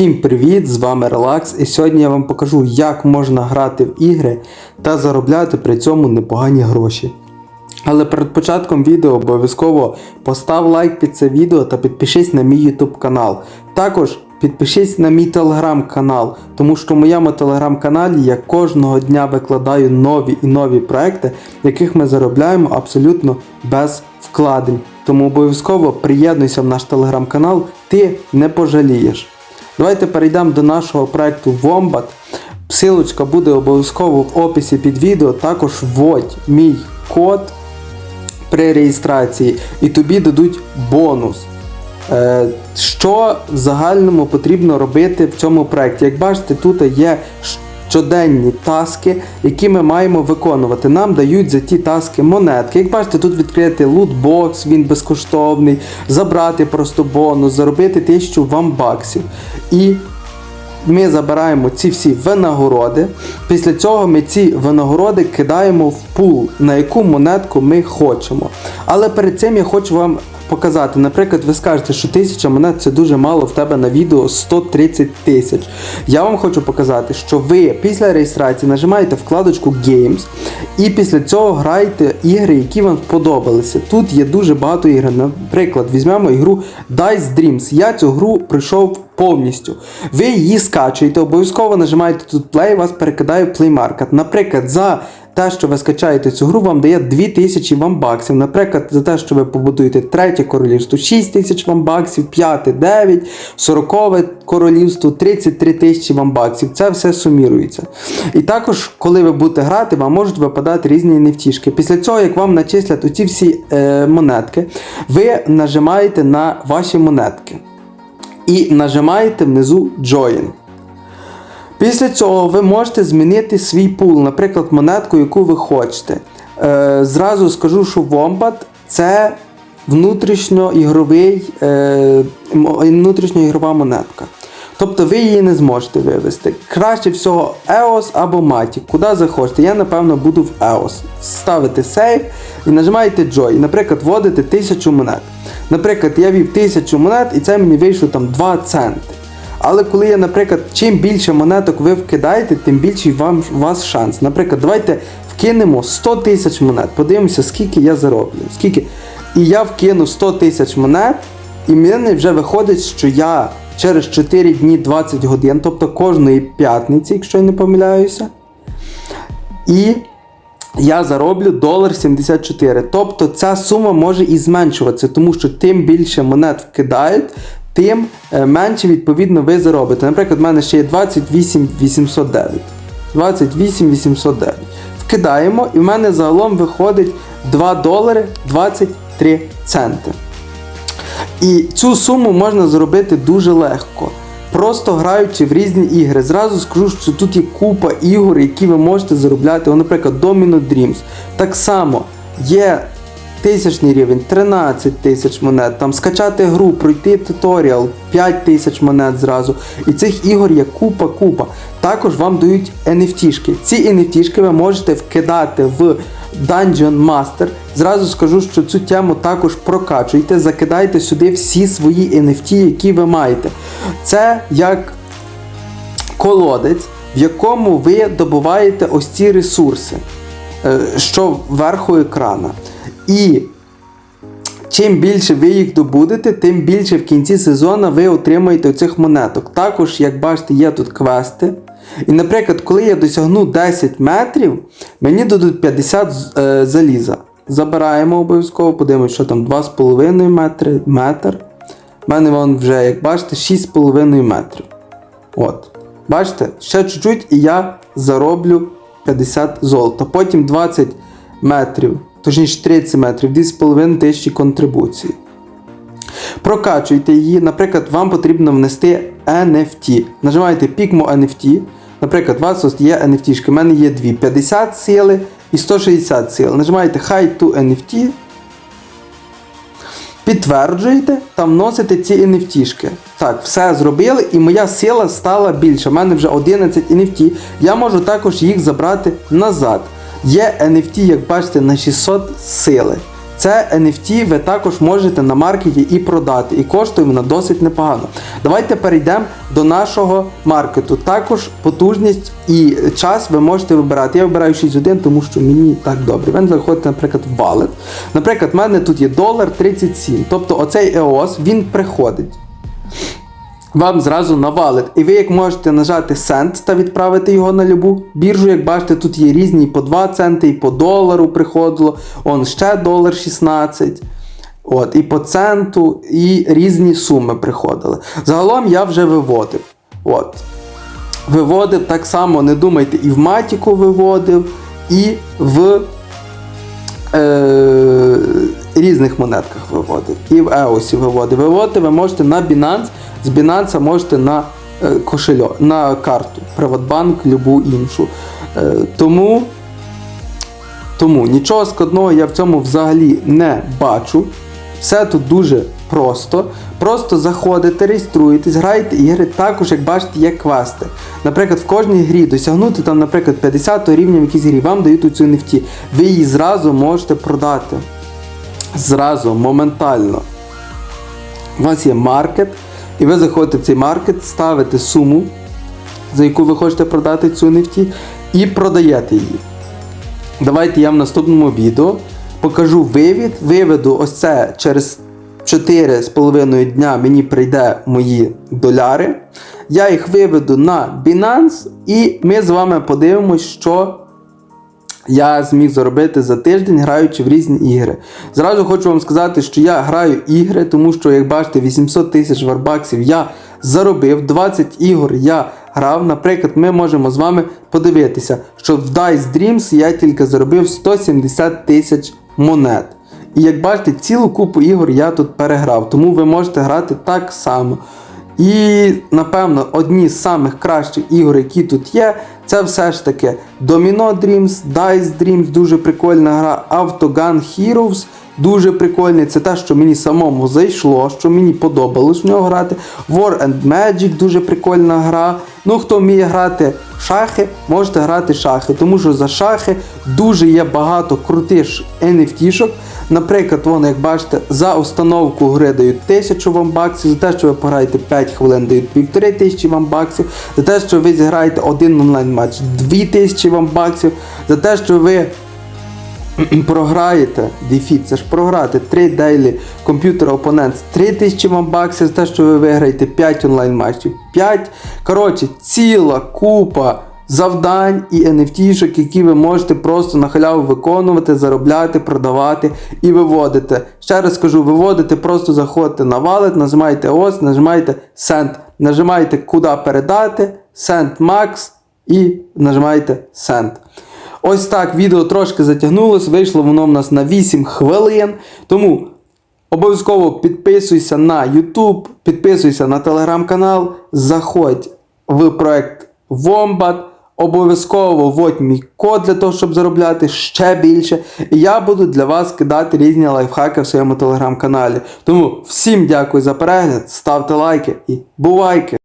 Всім привіт! З вами Релакс, і сьогодні я вам покажу, як можна грати в ігри та заробляти при цьому непогані гроші. Але перед початком відео обов'язково постав лайк під це відео та підпишись на мій YouTube канал. Також підпишись на мій телеграм-канал, тому що в моєму телеграм-каналі я кожного дня викладаю нові і нові проекти, в яких ми заробляємо абсолютно без вкладень. Тому обов'язково приєднуйся в наш телеграм-канал, ти не пожалієш. Давайте перейдемо до нашого проекту Wombat. Силочка буде обов'язково в описі під відео. Також вводь мій код при реєстрації і тобі дадуть бонус. Е, Що в загальному потрібно робити в цьому проєкті? Як бачите, тут є щоденні таски, які ми маємо виконувати. Нам дають за ті таски монетки. Як бачите, тут відкрити лутбокс, він безкоштовний, забрати просто бонус, заробити 1000 вам баксів. І ми забираємо ці всі винагороди. Після цього ми ці винагороди кидаємо в пул, на яку монетку ми хочемо. Але перед цим я хочу вам показати. Наприклад, ви скажете, що 1000 монет це дуже мало в тебе на відео 130 тисяч. Я вам хочу показати, що ви після реєстрації нажимаєте вкладочку Games і після цього граєте ігри, які вам сподобалися. Тут є дуже багато ігор. Наприклад, візьмемо ігру Dice Dreams. Я цю гру пройшов повністю. Ви її скачуєте, обов'язково нажимаєте тут Play, вас перекидає в Play Market. Наприклад, за те, що ви скачаєте цю гру, вам дає 2000 вам баксів. Наприклад, за те, що ви побудуєте третє королівство 6 тисяч вам баксів, п'яте 9, 40 королівство 33 тисячі вам баксів. Це все сумірується. І також, коли ви будете грати, вам можуть випадати різні нефтішки. Після цього, як вам начислять оці всі е, монетки, ви нажимаєте на ваші монетки. І нажимаєте внизу Join. Після цього ви можете змінити свій пул, наприклад, монетку, яку ви хочете. Е, зразу скажу, що Wombat це внутрішньоігровий, е, внутрішньоігрова монетка. Тобто ви її не зможете вивести. Краще всього EOS або Matic, куди захочете. Я, напевно, буду в EOS. Ставите сейв і нажимаєте Joy. Наприклад, вводите 1000 монет. Наприклад, я вів 1000 монет і це мені вийшло там 2 центи. Але коли я, наприклад, чим більше монеток ви вкидаєте, тим більший вам, вас шанс. Наприклад, давайте вкинемо 100 тисяч монет. Подивимося, скільки я зароблю. Скільки... І я вкину 100 тисяч монет, і мені вже виходить, що я через 4 дні 20 годин, тобто кожної п'ятниці, якщо я не помиляюся. І я зароблю долар 74. Тобто ця сума може і зменшуватися, тому що тим більше монет вкидають, тим е, менше відповідно ви заробите. Наприклад, в мене ще є 28 809. 28 809. Вкидаємо, і в мене загалом виходить 2 долари 23 центи. І цю суму можна зробити дуже легко. Просто граючи в різні ігри. Зразу скажу, що тут є купа ігор, які ви можете заробляти. Наприклад, Domino Dreams. Так само є тисячний рівень, 13 тисяч монет. Там скачати гру, пройти туторіал, 5 тисяч монет зразу. І цих ігор є купа-купа. Також вам дають NFT-шки. Ці NFT-шки ви можете вкидати в Dungeon Master. Зразу скажу, що цю тему також прокачуйте, закидайте сюди всі свої NFT, які ви маєте. Це як колодець, в якому ви добуваєте ось ці ресурси, е, що вверху екрана. І чим більше ви їх добудете, тим більше в кінці сезону ви отримаєте оцих монеток. Також, як бачите, є тут квести. І, наприклад, коли я досягну 10 метрів, мені дадуть 50 е, заліза. Забираємо обов'язково, подивимося, що там 2,5 метри, метр. У мене вон вже, як бачите, 6,5 метрів. От. Бачите, ще чуть-чуть і я зароблю 50 золота. Потім 20 метрів, точніше 30 метрів, 2,5 тисячі контрибуції. Прокачуйте її, наприклад, вам потрібно внести NFT. Нажимаєте Picmo NFT. Наприклад, у вас є NFT. У мене є дві 50 сили і 160 сил. Нажимаєте Hide to NFT. Підтверджуєте та вносите ці NFT. Так, все зробили, і моя сила стала більша. У мене вже 11 NFT. Я можу також їх забрати назад. Є NFT, як бачите, на 600 сили. Це NFT ви також можете на маркеті і продати, і коштує вона досить непогано. Давайте перейдемо до нашого маркету. Також потужність і час ви можете вибирати. Я вибираю 6.1, тому що мені так добре. Ви заходите, наприклад, в Wallet. Наприклад, в мене тут є долар 37. Тобто оцей EOS він приходить. Вам зразу навалить. І ви як можете нажати Send та відправити його на любу біржу. Як бачите, тут є різні по 2 центи, і по долару приходило. Он ще долар 16. От, і по центу, і різні суми приходили. Загалом я вже виводив. От. Виводив так само, не думайте, і в Матіку виводив, і в е, різних монетках виводив. І в EOS виводив. Виводити ви можете на Binance, з Binance можете на е, кошельок, на карту, Приватбанк, любу іншу. Е, тому, тому нічого складного я в цьому взагалі не бачу. Все тут дуже просто. Просто заходите, реєструєтесь, граєте ігри, також, як бачите, є квести. Наприклад, в кожній грі досягнути там, наприклад, 50 рівня в якійсь грі, вам дають цю NFT. Ви її зразу можете продати. Зразу, моментально. У вас є маркет, і ви заходите в цей маркет, ставите суму, за яку ви хочете продати цю NFT, і продаєте її. Давайте я в наступному відео покажу вивід, виведу ось це через 4,5 дня мені прийде мої доляри. Я їх виведу на Binance і ми з вами подивимось, що я зміг заробити за тиждень, граючи в різні ігри. Зразу хочу вам сказати, що я граю ігри, тому що, як бачите, 800 тисяч варбаксів я заробив, 20 ігор я грав. Наприклад, ми можемо з вами подивитися, що в Dice Dreams я тільки заробив 170 тисяч монет. І як бачите, цілу купу ігор я тут переграв, тому ви можете грати так само. І, напевно, одні з самих кращих ігор, які тут є, це все ж таки Domino Dreams, Dice Dreams, дуже прикольна гра, Autogun Heroes, дуже прикольний. Це те, що мені самому зайшло, що мені подобалось в нього грати. War and Magic, дуже прикольна гра. Ну, хто вміє грати в шахи, можете грати в шахи, тому що за шахи дуже є багато крутих NFT-шок. Наприклад, вон, як бачите, за установку гри дають 1000 вам баксів, за те, що ви пограєте 5 хвилин, дають 1500 вам баксів, за те, що ви зіграєте один онлайн матч 2000 вам баксів, за те, що ви програєте, дефіт, це ж програти 3 дейлі комп'ютер опонент 3000 вам баксів, за те, що ви виграєте 5 онлайн матчів, 5. Коротше, ціла купа завдань і NFT-шок, які ви можете просто на халяву виконувати, заробляти, продавати і виводити. Ще раз скажу, виводити, просто заходите на валет, нажимаєте ОС, нажимаєте Send, нажимаєте куди передати, Send Max і нажимаєте Send. Ось так відео трошки затягнулось, вийшло воно в нас на 8 хвилин. Тому обов'язково підписуйся на YouTube, підписуйся на телеграм-канал, заходь в проект Wombat. Обов'язково вводь мій код для того, щоб заробляти ще більше. І я буду для вас кидати різні лайфхаки в своєму телеграм-каналі. Тому всім дякую за перегляд, ставте лайки і бувайки!